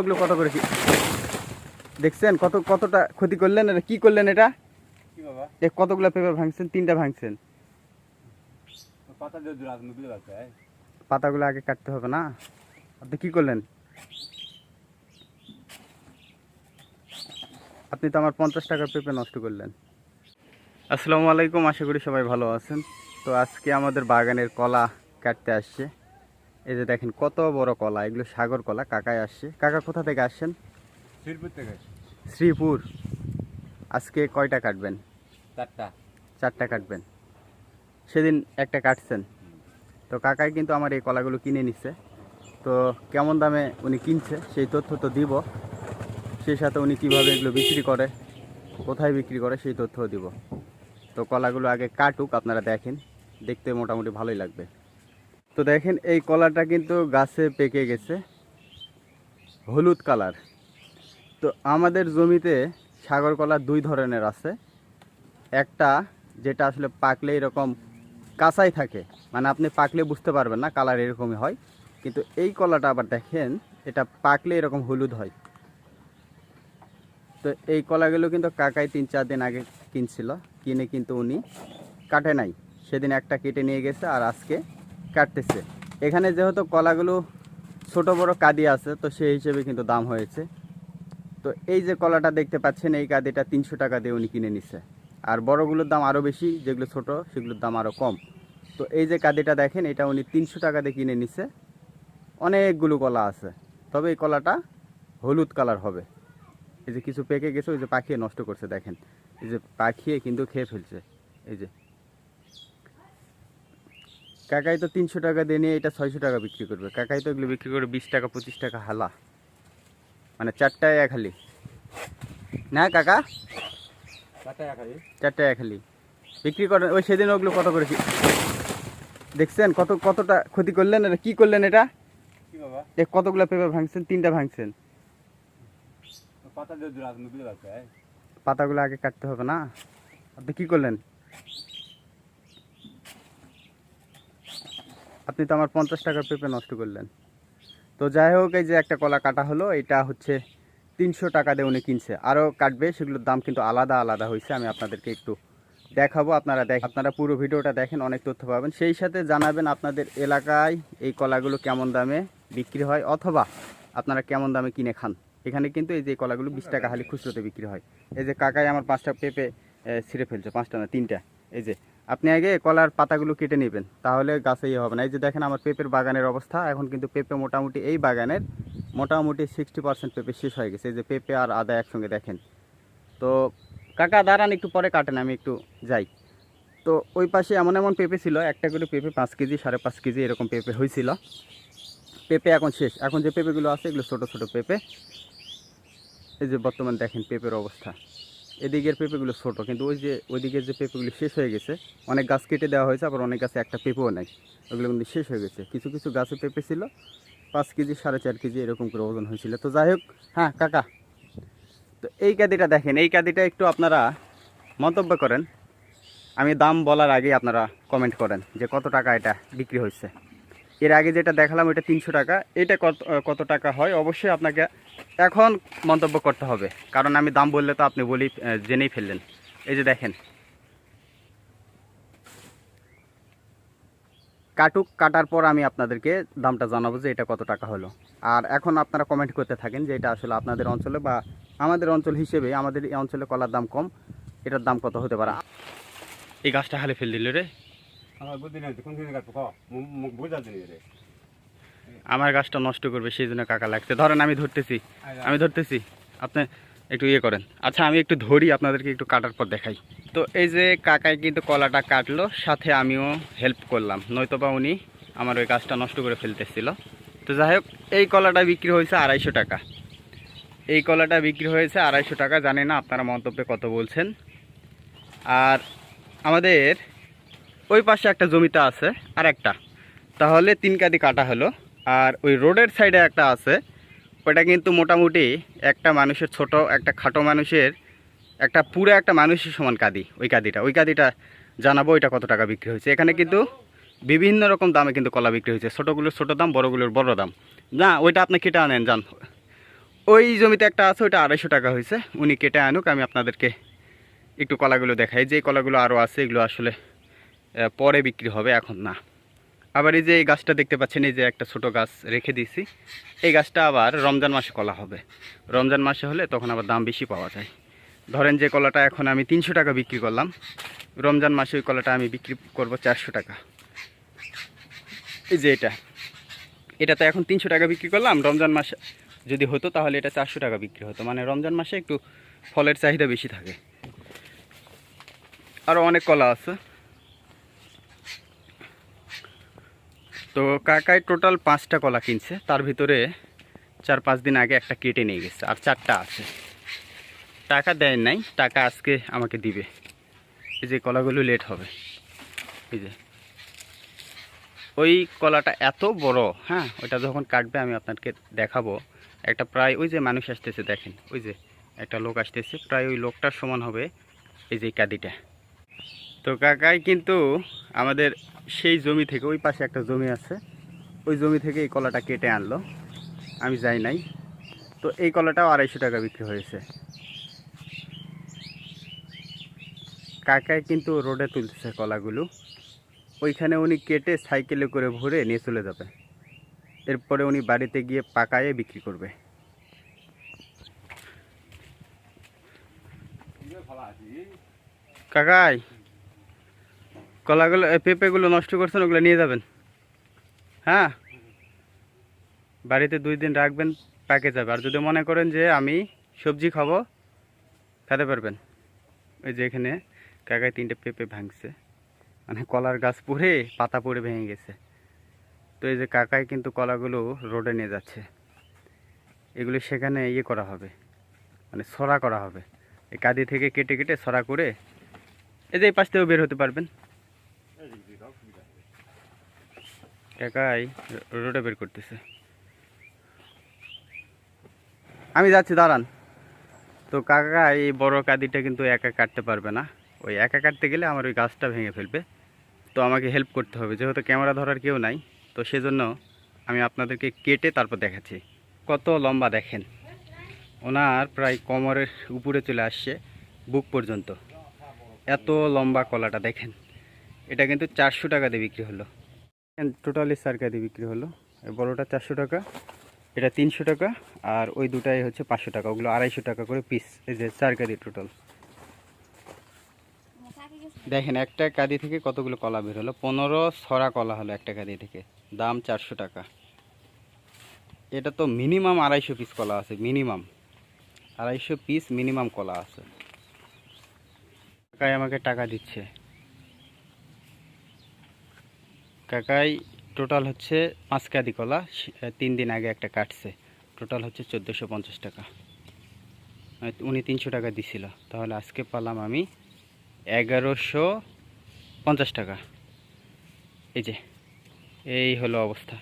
ওগুলো কত করে দেখছেন কত কতটা ক্ষতি করলেন এটা কি করলেন এটা? বাবা? এ কতগুলো পেপার ভাঙছেন তিনটা ভাঙছেন। পাতাগুলো আগে কাটতে হবে না? আপনি কি করলেন? আপনি তো আমার পঞ্চাশ টাকার পেঁপে নষ্ট করলেন। আসসালামু আলাইকুম আশা করি সবাই ভালো আছেন। তো আজকে আমাদের বাগানের কলা কাটতে আসছে। এই যে দেখেন কত বড় কলা এগুলো সাগর কলা কাকায় আসছে। কাকা কোথা থেকে আসছেন? শিরপুর থেকে শ্রীপুর। আজকে কয়টা কাটবেন? চারটা। চারটা কাটবেন। সেদিন একটা কাটছেন। তো কাকাই কিন্তু আমার এই কলাগুলো কিনে নিচ্ছে তো কেমন দামে উনি কিনছে সেই তথ্য তো দিব। সেই সাথে উনি কীভাবে এগুলো বিক্রি করে কোথায় বিক্রি করে সেই তথ্যও দিব। তো কলাগুলো আগে কাটুক আপনারা দেখেন। দেখতে মোটামুটি ভালোই লাগবে। তো দেখেন, এই কলাটা কিন্তু গাছে পেকে গেছে। হলুদ কালার। তো আমাদের জমিতে সাগর কলা দুই ধরনের আছে। একটা যেটা আসলে পাকলে এরকম কাঁচাই থাকে মানে আপনি পাকলে বুঝতে পারবেন না কালার এরকমই হয়। কিন্তু এই কলাটা আবার দেখেন, এটা পাকলে এরকম হলুদ হয়। তো এই কলাগুলো কিন্তু কাকাই তিন চার দিন আগে কিনছিল, কিনে কিন্তু উনি কাটে নাই। সেদিন একটা কেটে নিয়ে গেছে আর আজকে কাটতেছে। এখানে যেহেতু কলাগুলো ছোট বড় কাদি আছে, তো সেই হিসেবে কিন্তু দাম হয়েছে। তো এই যে কলাটা দেখতে পাচ্ছেন, এই কাদিটা তিনশো টাকা দিয়ে উনি কিনে নিছে। আর বড়গুলোর দাম আরও বেশি, যেগুলো ছোট সেগুলোর দাম আরও কম। তো এই যে কাদিটা দেখেন, এটা উনি তিনশো টাকা দিয়ে কিনে নিছে। অনেকগুলো কলা আছে। তবে এই কলাটা হলুদ কালার হবে। এই যে কিছু পেকে গেছে, ওই যে পাখিয়ে নষ্ট করছে, দেখেন। এই যে পাখিয়ে কিন্তু খেয়ে ফেলছে। এই যে কাকাই তো তিনশো টাকা দিয়ে নিয়ে এটা ছয়শো টাকা বিক্রি করবে। কাকাই তো এগুলো বিক্রি করে বিশ টাকা পঁচিশ টাকা হালা। মানে চারটায় এক হালি। না কাকা? চারটা চারটায় এক হালি। বিক্রি করেন ওই সেদিন ওগুলো কত করেছি? দেখছেন কত কতটা ক্ষতি করলেন এটা কি করলেন এটা? কতগুলো পেপার ভাঙছেন তিনটা ভাঙছেন। পাতাগুলো আগে কাটতে হবে না। আপনি কি করলেন? আপনি তো আমার পঞ্চাশ টাকার পেঁপে নষ্ট করলেন। তো যাই হোক, এই যে একটা কলা কাটা হলো, এটা হচ্ছে তিনশো টাকা দিয়ে উনি কিনছে। আরও কাটবে, সেগুলোর দাম কিন্তু আলাদা আলাদা হয়েছে, আমি আপনাদেরকে একটু দেখাবো। আপনারা দেখ আপনারা পুরো ভিডিওটা দেখেন, অনেক তথ্য পাবেন। সেই সাথে জানাবেন আপনাদের এলাকায় এই কলাগুলো কেমন দামে বিক্রি হয়, অথবা আপনারা কেমন দামে কিনে খান। এখানে কিন্তু এই যে কলাগুলো বিশ টাকা হালি খুচরোতে বিক্রি হয়। এই যে কাকাই আমার পাঁচটা পেঁপে ছিঁড়ে ফেলছে, পাঁচটা না, তিনটা। এই যে আপনি আগে কলার পাতাগুলো কেটে নেবেন, তাহলে গাছে ইয়ে হবে না। এই যে দেখেন আমার পেঁপের বাগানের অবস্থা, এখন কিন্তু পেঁপে মোটামুটি এই বাগানের মোটামুটি সিক্সটি পার্সেন্ট পেঁপে শেষ হয়ে গেছে। এই যে পেঁপে আর আদা একসঙ্গে দেখেন। তো কাকা, দাঁড়ান একটু পরে কাটেন, আমি একটু যাই। তো ওই পাশে এমন এমন পেঁপে ছিল, একটা করে পেঁপে পাঁচ কেজি, সাড়ে পাঁচ কেজি এরকম পেঁপে হয়েছিল। পেঁপে এখন শেষ। এখন যে পেঁপেগুলো আছে, এগুলো ছোটো ছোটো পেঁপে। এই যে বর্তমান দেখেন পেঁপের অবস্থা। এদিকের পেঁপেগুলো ছোট, কিন্তু ওই যে, ওইদিকের যে পেঁপেগুলো শেষ হয়ে গেছে, অনেক গাছ কেটে দেওয়া হয়েছে, আবার অনেক গাছে একটা পেঁপেও নাই। ওগুলো কিন্তু শেষ হয়ে গেছে। কিছু কিছু গাছে পেঁপে ছিল, পাঁচ কেজি, সাড়ে চার কেজি এরকম করে ওজন হয়েছিল। তো যাই হোক হ্যাঁ কাকা। তো এই কাদিটা দেখেন, এই কাদিটা একটু আপনারা মন্তব্য করেন। আমি দাম বলার আগেই আপনারা কমেন্ট করেন যে কত টাকা এটা বিক্রি হয়েছে। এর আগে যেটা দেখালাম, ওইটা তিনশো টাকা। এটা কত কত টাকা হয়? অবশ্যই আপনাকে এখন মন্তব্য করতে হবে। কারণ আমি দাম বললে তো আপনি বলেই আহ, জেনেই ফেললেন। এই যে দেখেন। কাটুক কাটার পর আমি আপনাদেরকে দামটা জানাব যে এটা কত টাকা হলো। আর এখন আপনারা কমেন্ট করতে থাকেন যে এটা আসলে আপনাদের অঞ্চলে বা আমাদের অঞ্চল হিসেবে আমাদের এই অঞ্চলে কলার দাম কম এটার দাম কত হতে পারে? এই গাছটা হালে ফেল দিল রে। কোন দিন মুখ রে। আমার গাছটা নষ্ট করবে সেই জন্য কাকা লাগছে। ধরেন আমি ধরতেছি আমি ধরতেছি আপনি একটু ইয়ে করেন। আচ্ছা আমি একটু ধরি আপনাদেরকে একটু কাটার পর দেখাই। তো এই যে কাকাই কিন্তু কলাটা কাটলো সাথে আমিও হেল্প করলাম। নয়তোবা উনি আমার ওই গাছটা নষ্ট করে ফেলতেছিল। তো যাই হোক এই কলাটা বিক্রি হয়েছে আড়াইশো টাকা। এই কলাটা বিক্রি হয়েছে আড়াইশো টাকা জানি না আপনারা মন্তব্যে কত বলছেন। আর আমাদের ওই পাশে একটা জমিতে আছে আর একটা তাহলে তিন কাদি কাটা হলো। আর ওই রোডের সাইডে একটা আছে ওটা কিন্তু মোটামুটি একটা মানুষের ছোট, একটা খাটো মানুষের, একটা পুরো একটা মানুষের সমান কাদি, ওই কাদিটা। ওই কাদিটা জানাব ওইটা কত টাকা বিক্রি হয়েছে। এখানে কিন্তু বিভিন্ন রকম দামে কিন্তু কলা বিক্রি হয়েছে। ছোটোগুলোর ছোটো দাম, বড়োগুলোর বড় দাম। না, ওইটা আপনি কেটে আনেন যান ওই জমিতে একটা আছে, ওইটা আড়াইশো টাকা হয়েছে। উনি কেটে আনুক, আমি আপনাদেরকে একটু কলাগুলো দেখাই। যে কলাগুলো আরও আছে, এগুলো আসলে পরে বিক্রি হবে, এখন না। আবার এই যে এই গাছটা দেখতে পাচ্ছেন, এই যে একটা ছোট গাছ রেখে দিয়েছি। এই গাছটা আবার রমজান মাসে কলা হবে। রমজান মাসে হলে তখন আবার দাম বেশি পাওয়া যায়। ধরেন যে কলাটা এখন আমি তিনশো টাকা বিক্রি করলাম, রমজান মাসে ওই কলাটা আমি বিক্রি করব চারশো টাকা। এই যে এটা। এটা তো এখন তিনশো টাকা বিক্রি করলাম, রমজান মাসে যদি হতো তাহলে এটা চারশো টাকা বিক্রি হতো। মানে রমজান মাসে একটু ফলের চাহিদা বেশি থাকে। আরও অনেক কলা আছে। তো কাকাই টোটাল পাঁচটা কলা কিনছে। তার ভিতরে চার পাঁচ দিন আগে একটা কেটে নিয়ে গেছে, আর চারটা আছে। টাকা দেয় নাই, টাকা আজকে আমাকে দিবে। এই যে কলাগুলো লেট হবে। এই যে। ওই কলাটা এত বড় হ্যাঁ ওটা যখন কাটবে আমি আপনাকে দেখাবো। একটা প্রায়, ওই যে মানুষ আসতেছে, দেখেন, ওই যে একটা লোক আসতেছে, প্রায় ওই লোকটার সমান হবে এই যে কাদিটা। তো কাকাই কিন্তু আমাদের সেই জমি থেকে, ওই পাশে একটা জমি আছে, ওই জমি থেকে এই কলাটা কেটে আনলো। আমি যাই নাই। তো এই কলাটাও আড়াইশো টাকা বিক্রি হয়েছে। কাকাই কিন্তু রোডে তুলতেছে কলাগুলো। ওইখানে উনি কেটে সাইকেলে করে ভরে নিয়ে চলে যাবে। এরপরে উনি বাড়িতে গিয়ে পাকায়ে বিক্রি করবে। কাকাই কলাগুলো পেঁপেগুলো নষ্ট করছেন, ওগুলো নিয়ে যাবেন। হ্যাঁ? বাড়িতে দুই দিন রাখবেন, পাকে যাবে। আর যদি মনে করেন যে আমি সবজি খাব, খেতে পারবেন। ওই যে এখানে কাকায় তিনটে পেঁপে ভাঙছে। মানে কলার গাছ পড়ে, পাতা পড়ে ভেঙে গেছে। তো এই যে কাকাই কিন্তু কলাগুলো রোডে নিয়ে যাচ্ছে। এগুলো সেখানে ইয়ে করা হবে। মানে ছড়া করা হবে। এই কাদি থেকে কেটে কেটে ছড়া করে, এই যে এই পাশ থেকেও বের হতে পারবেন। কাকাই রো- রোডে বের করতেছে। আমি যাচ্ছি দাঁড়ান। তো কাকা এই বড় কাদিটা কিন্তু একা কাটতে পারবে না। ওই একা কাটতে গেলে আমার ওই গাছটা ভেঙে ফেলবে। তো আমাকে হেল্প করতে হবে যেহেতু ক্যামেরা ধরার কেউ নাই। তো সেজন্য আমি আপনাদেরকে কেটে তারপর দেখাচ্ছি। কত লম্বা দেখেন। ওনার প্রায় কোমরের উপরে চলে আসছে বুক পর্যন্ত। এত লম্বা কলাটা দেখেন। এটা কিন্তু চারশো টাকা দিয়ে বিক্রি হলো। টোটালি সার্কা দিয়ে বিক্রি হলো। বড়োটা চারশো টাকা, এটা তিনশো টাকা, আর ওই দুটাই হচ্ছে পাঁচশো টাকা। ওগুলো আড়াইশো টাকা করে পিস এই যে চার কাদি টোটাল দেখেন, একটা কাদি থেকে কতগুলো কলা বের হলো? পনেরো ছড়া কলা হলো একটা কাদি থেকে। দাম চারশো টাকা। এটা তো মিনিমাম আড়াইশো পিস কলা আছে মিনিমাম আড়াইশো পিস মিনিমাম কলা আছে। কাকাই আমাকে টাকা দিচ্ছে। কাকাই টোটাল হচ্ছে পাঁচ কাদি কলা তিন দিন আগে একটা কাটছে। টোটাল হচ্ছে চোদ্দোশো পঞ্চাশ টাকা। উনি তিনশো টাকা দিছিল। তাহলে আজকে পালাম আমি এগারোশো পঞ্চাশ টাকা। এই যে, এই হলো অবস্থা।